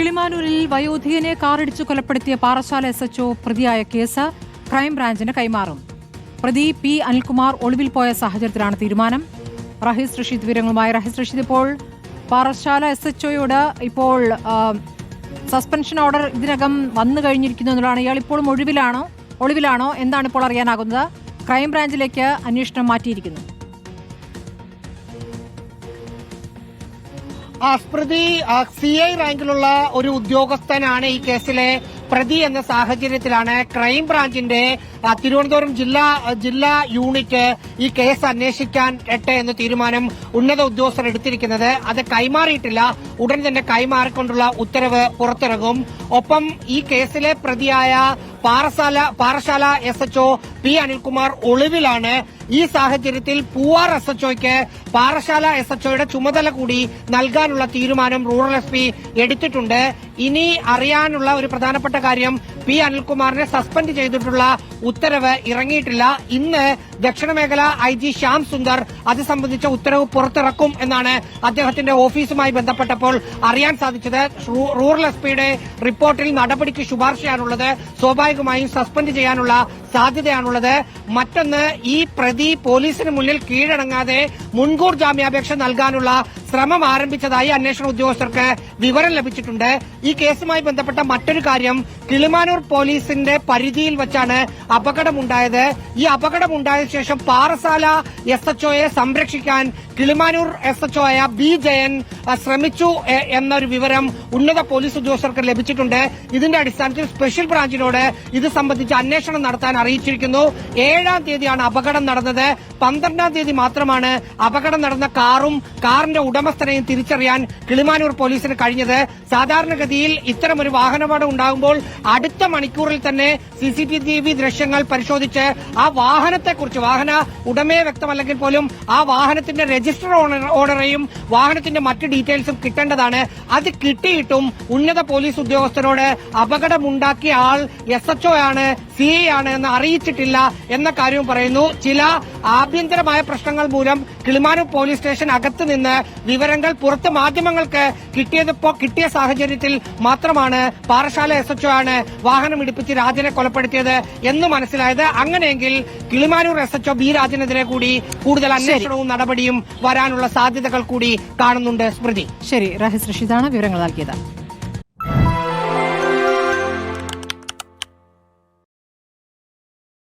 കിളിമാനൂരിൽ വയോധികനെ കാറിടിച്ചു കൊലപ്പെടുത്തിയ പാറശാല എസ് എച്ച്ഒ പ്രതിയായ കേസ് ക്രൈംബ്രാഞ്ചിന് കൈമാറും. പ്രതി പി അനിൽകുമാർ ഒളിവിൽ പോയ സാഹചര്യത്തിലാണ് തീരുമാനം. റഹീസ് റഷീദ് വിവരങ്ങളുമായി റഹീസ് റഷീദ് ഇപ്പോൾ പാറശാല എസ് എച്ച്ഒയോട് ഇപ്പോൾ സസ്പെൻഷൻ ഓർഡർ ഇതിനകം വന്നു കഴിഞ്ഞിരിക്കുന്നു എന്നുള്ളതാണ്. ഇയാൾ ഇപ്പോഴും ഒഴിവിലാണോ ഒളിവിലാണോ? എന്താണ് ഇപ്പോൾ അറിയാനാകുന്നത്? ക്രൈംബ്രാഞ്ചിലേക്ക് അന്വേഷണം മാറ്റിയിരിക്കുന്നു. ആ സ്മൃതി സി ഐ റാങ്കിലുള്ള ഒരു ഉദ്യോഗസ്ഥനാണ് ഈ കേസിലെ പ്രതി എന്ന സാഹചര്യത്തിലാണ് ക്രൈംബ്രാഞ്ചിന്റെ തിരുവനന്തപുരം ജില്ലാ ജില്ലാ യൂണിറ്റ് ഈ കേസ് അന്വേഷിക്കാൻ എട്ടെ എന്ന തീരുമാനം ഉന്നത ഉദ്യോഗസ്ഥർ എടുത്തിരിക്കുന്നത്. അത് കൈമാറിയിട്ടില്ല. ഉടൻ തന്നെ കൈമാറിക്കൊണ്ടുള്ള ഉത്തരവ് പുറത്തിറങ്ങും. ഒപ്പം ഈ കേസിലെ പ്രതിയായ Parassala Parassala S H O P Anilkumar ഒളിവിലാണ്. ഈ സാഹചര്യത്തിൽ പൂവാർ എസ് എച്ച്ഒയ്ക്ക് പാറശാല എസ് എച്ച്ഒയുടെ ചുമതല കൂടി നൽകാനുള്ള തീരുമാനം റൂറൽ എസ് പി എടുത്തിട്ടുണ്ട്. ഇനി അറിയാനുള്ള ഒരു പ്രധാനപ്പെട്ട കാര്യം പി അനിൽകുമാറിനെ സസ്പെൻഡ് ചെയ്തിട്ടുള്ള ഉത്തരവ് ഇറങ്ങിയിട്ടില്ല. ഇന്ന് ദക്ഷിണ മേഖല ഐ ജി ശ്യാം സുന്ദർ അത് സംബന്ധിച്ച ഉത്തരവ് പുറത്തിറക്കും എന്നാണ് അദ്ദേഹത്തിന്റെ ഓഫീസുമായി ബന്ധപ്പെട്ടപ്പോൾ അറിയാൻ സാധിച്ചത്. റൂറൽ എസ് പിയുടെ റിപ്പോർട്ടിൽ നടപടിക്ക് ശുപാർശയാണുള്ളത്. സ്വാഭാവികമായും സസ്പെൻഡ് ചെയ്യാനുള്ള സാധ്യതയാണുള്ളത്. മറ്റൊന്ന് ഈ പ്രതി പോലീസിന് മുന്നിൽ കീഴടങ്ങാതെ മുൻകൂർ ജാമ്യാപേക്ഷ നൽകാനുള്ള ശ്രമം ആരംഭിച്ചതായി അന്വേഷണ ഉദ്യോഗസ്ഥർക്ക് വിവരം ലഭിച്ചിട്ടുണ്ട്. ഈ കേസുമായി ബന്ധപ്പെട്ട മറ്റൊരു കാര്യം കിളിമാനൂർ പോലീസിന്റെ പരിധിയിൽ വെച്ചാണ് അപകടമുണ്ടായത്. ഈ അപകടമുണ്ടായ ശേഷം പാറശാല എസ് എച്ച്ഒയെ സംരക്ഷിക്കാൻ Kilimanoor S H B Jayan ശ്രമിച്ചു എന്നൊരു വിവരം ഉന്നത പോലീസ് ഉദ്യോഗസ്ഥർക്ക് ലഭിച്ചിട്ടുണ്ട്. ഇതിന്റെ അടിസ്ഥാനത്തിൽ സ്പെഷ്യൽ ബ്രാഞ്ചിനോട് ഇത് സംബന്ധിച്ച് അന്വേഷണം നടത്താൻ അറിയിച്ചിരിക്കുന്നു. ഏഴാം തീയതിയാണ് അപകടം നടന്നത്. പന്ത്രണ്ടാം തീയതി മാത്രമാണ് അപകടം നടന്ന കാറും കാറിന്റെ ഉടമസ്ഥനെയും തിരിച്ചറിയാൻ കിളിമാനൂർ പോലീസിന് കഴിഞ്ഞത്. സാധാരണഗതിയിൽ ഇത്തരമൊരു വാഹനപാഠം ഉണ്ടാകുമ്പോൾ അടുത്ത മണിക്കൂറിൽ തന്നെ സി സി ടി വി ദൃശ്യങ്ങൾ പരിശോധിച്ച് ആ വാഹനത്തെക്കുറിച്ച് വാഹന ഉടമയെ വ്യക്തമല്ലെങ്കിൽ പോലും ആ വാഹനത്തിന്റെ രജിസ്റ്റർ ഓർഡറേയും വാഹനത്തിന്റെ മറ്റ് ഡീറ്റെയിൽസും കിട്ടേണ്ടതാണ്. അത് കിട്ടിയിട്ടും ഉന്നത പോലീസ് ഉദ്യോഗസ്ഥരോട് അപകടമുണ്ടാക്കിയ ആൾ എസ് എച്ച്ഒ ആണ് സി ഐ ആണ് എന്ന് അറിയിച്ചിട്ടില്ല എന്ന കാര്യവും പറയുന്നു. ചില ആഭ്യന്തരമായ പ്രശ്നങ്ങൾ മൂലം കിളിമാനൂർ പോലീസ് സ്റ്റേഷൻ അകത്ത് നിന്ന് വിവരങ്ങൾ പുറത്ത് മാധ്യമങ്ങൾക്ക് കിട്ടിയതിപ്പോ കിട്ടിയ സാഹചര്യത്തിൽ മാത്രമാണ് പാറശാല എസ് എച്ച്ഒ ആണ് വാഹനം ഇടിപ്പിച്ച് രാജനെ കൊലപ്പെടുത്തിയത് എന്ന് മനസ്സിലായത്. അങ്ങനെയെങ്കിൽ Kilimanoor S H O B രാജനെതിരെ കൂടി കൂടുതൽ അന്വേഷണവും നടപടിയും വരാനുള്ള സാധ്യതകൾ കൂടി കാണുന്നുണ്ട്. സ്മൃതി. ശരി റഹീസ് റഷീദാണ് വിവരങ്ങൾ നൽകിയത്.